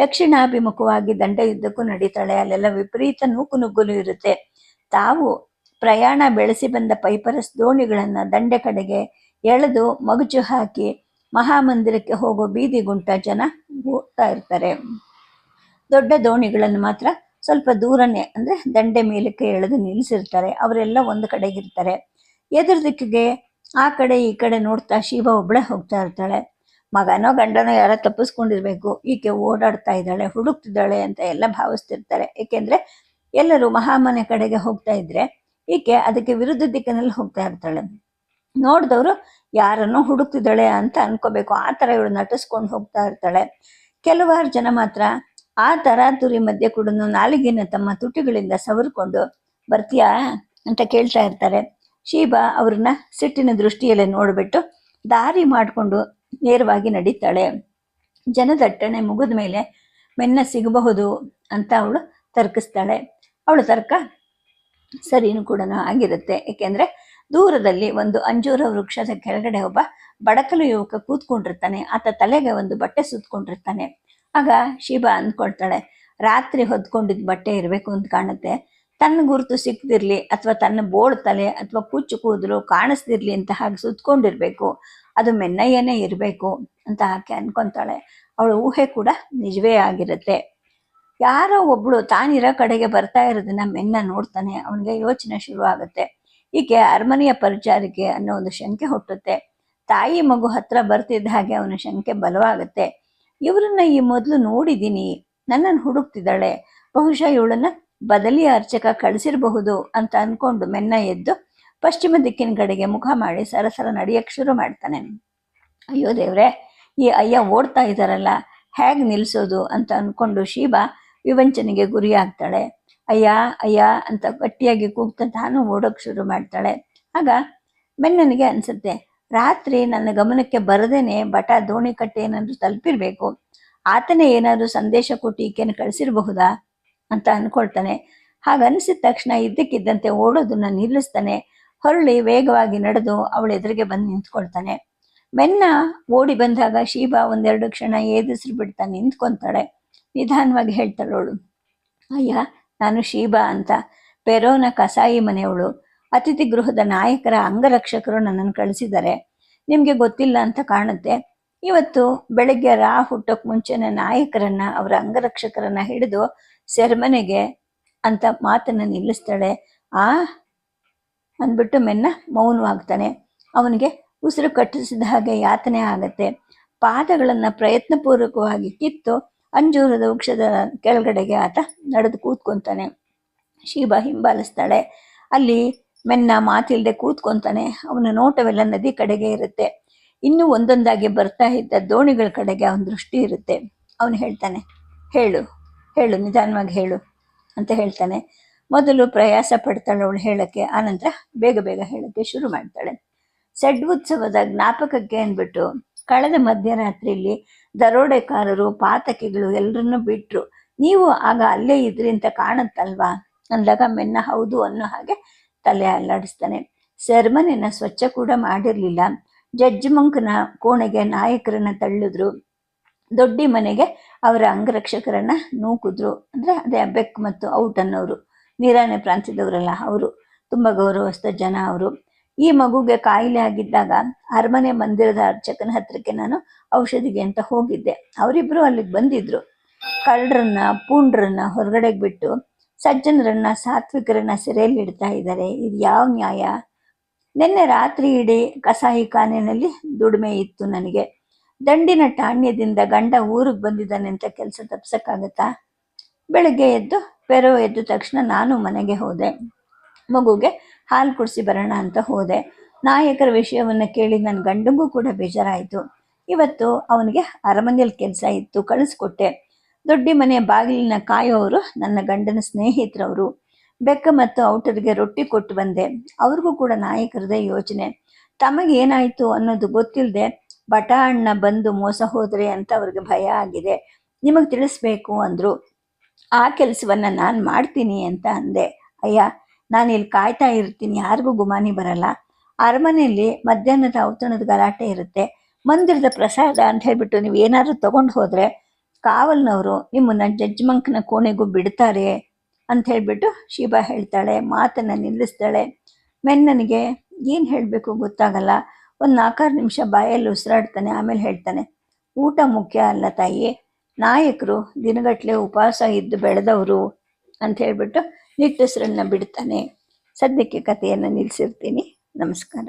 S1: ದಕ್ಷಿಣಾಭಿಮುಖವಾಗಿ ದಂಡಯುದ್ಧಕ್ಕೂ ನಡೀತಾಳೆ. ಅಲ್ಲೆಲ್ಲ ವಿಪರೀತ ನೂಕು ನುಗ್ಗಲು ಇರುತ್ತೆ. ತಾವು ಪ್ರಯಾಣ ಬೆಳೆಸಿ ಬಂದ ಪೈಪರಸ್ ದೋಣಿಗಳನ್ನ ದಂಡೆ ಕಡೆಗೆ ಎಳೆದು ಮಗುಚು ಹಾಕಿ ಮಹಾಮಂದಿರಕ್ಕೆ ಹೋಗೋ ಬೀದಿ ಗುಂಟ ಜನ ಹೋಗ್ತಾ ಇರ್ತಾರೆ. ದೊಡ್ಡ ದೋಣಿಗಳನ್ನು ಮಾತ್ರ ಸ್ವಲ್ಪ ದೂರನೇ ಅಂದ್ರೆ ದಂಡೆ ಮೇಲಕ್ಕೆ ಎಳೆದು ನಿಲ್ಲಿಸಿರ್ತಾರೆ. ಅವರೆಲ್ಲ ಒಂದು ಕಡೆಗಿರ್ತಾರೆ ಎದುರು ದಿಕ್ಕಿಗೆ ಆ ಕಡೆ ಈ ಕಡೆ ನೋಡ್ತಾ ಶಿವ ಒಬ್ಬಳೇ ಹೋಗ್ತಾ ಇರ್ತಾಳೆ. ಮಗನೋ ಗಂಡನೋ ಯಾರೋ ತಪ್ಪಿಸ್ಕೊಂಡಿರ್ಬೇಕು. ಈಕೆ ಓಡಾಡ್ತಾ ಇದ್ದಾಳೆ, ಹುಡುಕ್ತಿದ್ದಾಳೆ ಅಂತ ಎಲ್ಲ ಭಾವಿಸ್ತಿರ್ತಾರೆ. ಏಕೆಂದರೆ ಎಲ್ಲರೂ ಮಹಾಮನೆ ಕಡೆಗೆ ಹೋಗ್ತಾ ಇದ್ರೆ ಈಕೆ ಅದಕ್ಕೆ ವಿರುದ್ಧ ದಿಕ್ಕಿನಲ್ಲಿ ಹೋಗ್ತಾ ಇರ್ತಾಳೆ. ನೋಡಿದವರು ಯಾರನ್ನು ಹುಡುಕ್ತಿದ್ದಾಳೆ ಅಂತ ಅನ್ಕೋಬೇಕು. ಆ ಥರ ಇವಳು ನಟಿಸ್ಕೊಂಡು ಹೋಗ್ತಾ ಇರ್ತಾಳೆ. ಕೆಲವಾರು ಜನ ಮಾತ್ರ ಆ ತರಾತುರಿ ಮಧ್ಯೆ ಕೂಡ ನಾಲಿಗೆನ ತಮ್ಮ ತುಟಿಗಳಿಂದ ಸವರ್ಕೊಂಡು, ಬರ್ತೀಯಾ ಅಂತ ಕೇಳ್ತಾ ಇರ್ತಾರೆ. ಶೀಬಾ ಅವ್ರನ್ನ ಸಿಟ್ಟಿನ ದೃಷ್ಟಿಯಲ್ಲೇ ನೋಡಿಬಿಟ್ಟು ದಾರಿ ಮಾಡಿಕೊಂಡು ನೇರವಾಗಿ ನಡೀತಾಳೆ. ಜನದಟ್ಟಣೆ ಮುಗಿದ ಮೇಲೆ ಮೆನ್ನ ಸಿಗಬಹುದು ಅಂತ ಅವಳು ತರ್ಕಿಸ್ತಾಳೆ. ಅವಳು ತರ್ಕ ಸರಿನೂ ಕೂಡ ಆಗಿರುತ್ತೆ. ಏಕೆಂದ್ರೆ ದೂರದಲ್ಲಿ ಒಂದು ಅಂಜೂರ ವೃಕ್ಷದ ಕೆಳಗಡೆ ಒಬ್ಬ ಬಡಕಲು ಯುವಕ ಕೂತ್ಕೊಂಡಿರ್ತಾನೆ. ಆತ ತಲೆಗೆ ಒಂದು ಬಟ್ಟೆ ಸುತ್ಕೊಂಡಿರ್ತಾನೆ. ಆಗ ಶಿವ ಅಂದ್ಕೊಳ್ತಾಳೆ, ರಾತ್ರಿ ಹೊದ್ಕೊಂಡಿದ್ ಬಟ್ಟೆ ಇರಬೇಕು ಅಂತ ಕಾಣುತ್ತೆ. ತನ್ನ ಗುರುತು ಸಿಕ್ತಿರ್ಲಿ ಅಥವಾ ತನ್ನ ಬೋಳ್ ತಲೆ ಅಥವಾ ಕುಚ್ಚು ಕೂದಲು ಕಾಣಿಸ್ತಿರ್ಲಿ ಅಂತ ಹಾಗೆ ಸುತ್ಕೊಂಡಿರ್ಬೇಕು. ಅದು ಮೆನ್ನಯ್ಯನೇ ಇರಬೇಕು ಅಂತ ಆಕೆ ಅನ್ಕೊಂತಾಳೆ ಅವಳ ಊಹೆ ಕೂಡ ನಿಜವೇ ಆಗಿರುತ್ತೆ. ಯಾರೋ ಒಬ್ಳು ತಾನಿರೋ ಕಡೆಗೆ ಬರ್ತಾ ಇರೋದನ್ನ ಮೆನ್ನ ನೋಡ್ತಾನೆ. ಅವನಿಗೆ ಯೋಚನೆ ಶುರು ಆಗುತ್ತೆ ಈಕೆ ಅರಮನೆಯ ಪರಿಚಾರಿಕೆ ಅನ್ನೋ ಒಂದು ಶಂಕೆ ಹುಟ್ಟುತ್ತೆ. ತಾಯಿ ಮಗು ಹತ್ರ ಬರ್ತಿದ್ದ ಹಾಗೆ ಅವನ ಶಂಕೆ ಬಲವಾಗುತ್ತೆ. ಇವರನ್ನ ಈ ಮೊದಲು ನೋಡಿದ್ದೀನಿ ನನ್ನನ್ನು ಹುಡುಕ್ತಿದ್ದಾಳೆ. ಬಹುಶಃ ಇವಳನ್ನ ಬದಲಿ ಅರ್ಚಕ ಕಳಿಸಿರಬಹುದು ಅಂತ ಅನ್ಕೊಂಡು ಮೆನ್ನ ಎದ್ದು ಪಶ್ಚಿಮ ದಿಕ್ಕಿನ ಕಡೆಗೆ ಮುಖ ಮಾಡಿ ಸರಸರ ನಡೆಯಕ್ಕೆ ಶುರು ಮಾಡ್ತಾನೆ. ಅಯ್ಯೋ ದೇವ್ರೆ, ಈ ಅಯ್ಯ ಓಡ್ತಾ ಇದ್ದಾರಲ್ಲ. ಹೇಗೆ ನಿಲ್ಲಿಸೋದು ಅಂತ ಅನ್ಕೊಂಡು ಶೀಬಾ ವಿವಂಚನೆಗೆ ಗುರಿಯಾಗ್ತಾಳೆ. ಅಯ್ಯ ಅಯ್ಯ ಅಂತ ಗಟ್ಟಿಯಾಗಿ ಕೂಗ್ತಾ ತಾನು ಓಡೋಕೆ ಶುರು ಮಾಡ್ತಾಳೆ. ಆಗ ಬೆನ್ನನಿಗೆ ಅನಿಸುತ್ತೆ, ರಾತ್ರಿ ನನ್ನ ಗಮನಕ್ಕೆ ಬರದೇನೆ ಬಟ ದೋಣಿ ಕಟ್ಟೆ ಏನಾದರೂ ತಲುಪಿರಬೇಕು. ಆತನೇ ಏನಾದರೂ ಸಂದೇಶ ಕೊಟ್ಟು ಈಕೆಯನ್ನು ಕಳಿಸಿರಬಹುದಾ ಅಂತ ಅಂದ್ಕೊಳ್ತಾನೆ ಹಾಗನ್ಸಿದ ತಕ್ಷಣ ಇದ್ದಕ್ಕಿದ್ದಂತೆ ಓಡೋದನ್ನ ನಿಲ್ಲಿಸ್ತಾನೆ. ಹೊರಳಿ ವೇಗವಾಗಿ ನಡೆದು ಅವಳ ಎದುರಿಗೆ ಬಂದು ನಿಂತ್ಕೊಳ್ತಾನೆ. ಬೆನ್ನ ಓಡಿ ಬಂದಾಗ ಶೀಬಾ ಒಂದೆರಡು ಕ್ಷಣ ಏದಿಸ್ರು ಬಿಡ್ತಾ ನಿಂತ್ಕೊಂತಾಳೆ. ನಿಧಾನವಾಗಿ ಹೇಳ್ತಾಳವಳು ಅಯ್ಯ ನಾನು ಶೀಬಾ ಅಂತ. ಪೆರೋನ ಕಸಾಯಿ ಮನೆಯವಳು. ಅತಿಥಿ ಗೃಹದ ನಾಯಕರ ಅಂಗರಕ್ಷಕರು ನನ್ನನ್ನು ಕಳಿಸಿದ್ದಾರೆ. ನಿಮಗೆ ಗೊತ್ತಿಲ್ಲ ಅಂತ ಕಾಣುತ್ತೆ. ಇವತ್ತು ಬೆಳಗ್ಗೆ ರಾ ಹುಟ್ಟೋಕ್ ಮುಂಚೆನೆ ನಾಯಕರನ್ನ, ಅವರ ಅಂಗರಕ್ಷಕರನ್ನ ಹಿಡಿದು ಸೆರೆಮನೆಗೆ ಅಂತ ಮಾತನ್ನ ನಿಲ್ಲಿಸ್ತಾಳೆ. ಆ? ಅಂದ್ಬಿಟ್ಟು ಮೆನ್ನ ಮೌನವಾಗ್ತಾನೆ. ಅವನಿಗೆ ಉಸಿರು ಕಟ್ಟಿಸಿದ ಹಾಗೆ ಯಾತನೆ ಆಗತ್ತೆ. ಪಾದಗಳನ್ನ ಪ್ರಯತ್ನಪೂರ್ವಕವಾಗಿ ಕಿತ್ತು ಅಂಜೂರದ ವೃಕ್ಷದ ಕೆಳಗಡೆಗೆ ಆತ ನಡೆದು ಕೂತ್ಕೊಂತಾನೆ. ಶೀಬ ಹಿಂಬಾಲಿಸ್ತಾಳೆ ಅಲ್ಲಿ ಮೆನ್ನ ಮಾತಿಲ್ದೆ ಕೂತ್ಕೊಂತಾನೆ. ಅವನ ನೋಟವೆಲ್ಲ ನದಿ ಕಡೆಗೆ ಇರುತ್ತೆ. ಇನ್ನೂ ಒಂದೊಂದಾಗಿ ಬರ್ತಾ ಇದ್ದ ದೋಣಿಗಳ ಕಡೆಗೆ ಅವನ ದೃಷ್ಟಿ ಇರುತ್ತೆ. ಅವನು ಹೇಳ್ತಾನೆ, ಹೇಳು ಹೇಳು, ನಿಧಾನವಾಗಿ ಹೇಳು ಅಂತ ಹೇಳ್ತಾನೆ. ಮೊದಲು ಪ್ರಯಾಸ ಪಡ್ತಾಳೆ ಅವಳು ಹೇಳಕ್ಕೆ, ಆನಂತರ ಬೇಗ ಬೇಗ ಹೇಳಕ್ಕೆ ಶುರು ಮಾಡ್ತಾಳೆ. ಸೆಡ್ ಉತ್ಸವದ ಜ್ಞಾಪಕಕ್ಕೆ ಅಂದ್ಬಿಟ್ಟು, ಕಳೆದ ಮಧ್ಯರಾತ್ರಿಯಲ್ಲಿ ದರೋಡೆಕಾರರು, ಪಾತಕಿಗಳು ಎಲ್ಲರನ್ನೂ ಬಿಟ್ಟರು ನೀವು ಆಗ ಅಲ್ಲೇ ಇದ್ರಿ ಅಂತ ಕಾಣುತ್ತಲ್ವಾ? ಅಂದಾಗ ಮೆನ್ನ ಹೌದು ಅನ್ನೋ ಹಾಗೆ ತಲೆ ಅಲ್ಲಾಡಿಸ್ತಾನೆ. ಸೆರ್ಮನೆನ ಸ್ವಚ್ಛ ಕೂಡ ಮಾಡಿರ್ಲಿಲ್ಲ. ಜಡ್ಜ್ ಮಂಕ್ನ ಕೋಣೆಗೆ ನಾಯಕರನ್ನ ತಳ್ಳಿದ್ರು. ದೊಡ್ಡಿ ಮನೆಗೆ ಅವರ ಅಂಗರಕ್ಷಕರನ್ನ ನೂಕಿದ್ರು. ಅಂದ್ರೆ ಅದೇ ಬೆಕ್ ಮತ್ತು ಔಟ್ ಅನ್ನೋರು. ನೀರಾನೆ ಪ್ರಾಂತ್ಯದವರಲ್ಲ ಅವರು. ತುಂಬಾ ಗೌರವಸ್ಥ ಜನ ಅವರು. ಈ ಮಗುಗೆ ಕಾಯಿಲೆ ಆಗಿದ್ದಾಗ ಅರಮನೆ ಮಂದಿರದ ಅರ್ಚಕನ ಹತ್ರಕ್ಕೆ ನಾನು ಔಷಧಿಗೆ ಅಂತ ಹೋಗಿದ್ದೆ. ಅವರಿಬ್ರು ಅಲ್ಲಿಗೆ ಬಂದಿದ್ರು. ಕಳ್ಳರನ್ನ, ಪೂಂಡ್ರನ್ನ ಹೊರಗಡೆ ಬಿಟ್ಟು ಸಜ್ಜನರನ್ನ, ಸಾತ್ವಿಕರನ್ನ ಸೆರೆಯಲ್ಲಿ ಇಡ್ತಾ ಇದ್ದಾರೆ. ಇದು ಯಾವ ನ್ಯಾಯ? ನಿನ್ನೆ ರಾತ್ರಿ ಇಡೀ ಕಸಾಯಿ ಖಾನೆಯಲ್ಲಿ ದುಡಿಮೆ ಇತ್ತು ನನಗೆ. ದಂಡಿನ ಠಾಣ್ಯದಿಂದ ಗಂಡ ಊರಿಗೆ ಬಂದಿದ್ದಾನೆ ಅಂತ ಕೆಲಸ ತಪ್ಸಕ್ಕಾಗತ್ತಾ? ಬೆಳಗ್ಗೆ ಎದ್ದು, ಪೆರೋ ಎದ್ದ ತಕ್ಷಣ ನಾನು ಮನೆಗೆ ಹೋದೆ. ಮಗುಗೆ ಹಾಲು ಕುಡಿಸಿ ಬರೋಣ ಅಂತ ಹೋದೆ. ನಾಯಕರ ವಿಷಯವನ್ನು ಕೇಳಿ ನನ್ನ ಗಂಡಂಗೂ ಕೂಡ ಬೇಜಾರಾಯಿತು. ಇವತ್ತು ಅವನಿಗೆ ಅರಮನೆಯಲ್ಲಿ ಕೆಲಸ ಇತ್ತು, ಕಳಿಸ್ಕೊಟ್ಟೆ. ದೊಡ್ಡ ಮನೆ ಬಾಗಿಲಿನ ಕಾಯೋರು ನನ್ನ ಗಂಡನ ಸ್ನೇಹಿತರವರು. ಬೆಕ್ಕ ಮತ್ತು ಔಟರ್ಗೆ ರೊಟ್ಟಿ ಕೊಟ್ಟು ಬಂದೆ. ಅವ್ರಿಗೂ ಕೂಡ ನಾಯಕರದೇ ಯೋಚನೆ. ತಮಗೆ ಏನಾಯ್ತು ಅನ್ನೋದು ಗೊತ್ತಿಲ್ಲದೆ ಬಟ ಅಣ್ಣ ಬಂದು ಮೋಸ ಹೋದ್ರೆ ಅಂತ ಅವ್ರಿಗೆ ಭಯ ಆಗಿದೆ. ನಿಮಗೆ ತಿಳಿಸ್ಬೇಕು ಅಂದ್ರು. ಆ ಕೆಲಸವನ್ನ ನಾನು ಮಾಡ್ತೀನಿ ಅಂತ ಅಂದೆ. ಅಯ್ಯ ನಾನು ಇಲ್ಲಿ ಕಾಯ್ತಾ ಇರ್ತೀನಿ, ಯಾರಿಗೂ ಗುಮಾನಿ ಬರಲ್ಲ. ಅರಮನೆಯಲ್ಲಿ ಮಧ್ಯಾಹ್ನದ ಔತಣದ ಗಲಾಟೆ ಇರುತ್ತೆ. ಮಂದಿರದ ಪ್ರಸಾದ ಅಂತ ಹೇಳ್ಬಿಟ್ಟು ನೀವು ಏನಾದರೂ ತಗೊಂಡು ಹೋದರೆ ಕಾವಲ್ನವರು ನಿಮ್ಮನ್ನ ಜಜ್ಮಂಕನ ಕೋಣೆಗೂ ಬಿಡ್ತಾರೆ ಅಂತ ಹೇಳ್ಬಿಟ್ಟು ಶಿಬಾ ಹೇಳ್ತಾಳೆ, ಮಾತನ್ನ ನಿಲ್ಲಿಸ್ತಾಳೆ. ಮೆನ್ನನಿಗೆ ಏನು ಹೇಳಬೇಕು ಗೊತ್ತಾಗಲ್ಲ. ಒಂದು ನಾಲ್ಕಾರು ನಿಮಿಷ ಬಾಯಲ್ಲಿ ಉಸಿರಾಡ್ತಾನೆ, ಆಮೇಲೆ ಹೇಳ್ತಾನೆ, ಊಟ ಮುಖ್ಯ ಅಲ್ಲ ತಾಯಿ. ನಾಯಕರು ದಿನಗಟ್ಟಲೆ ಉಪವಾಸ ಇದ್ದು ಬೆಳೆದವರು ಅಂತ ಹೇಳ್ಬಿಟ್ಟು ನಿಟ್ಟುಸಿರನ್ನ ಬಿಡ್ತಾನೆ. ಸದ್ಯಕ್ಕೆ ಕಥೆಯನ್ನು ನಿಲ್ಲಿಸಿರ್ತೀನಿ ನಮಸ್ಕಾರ.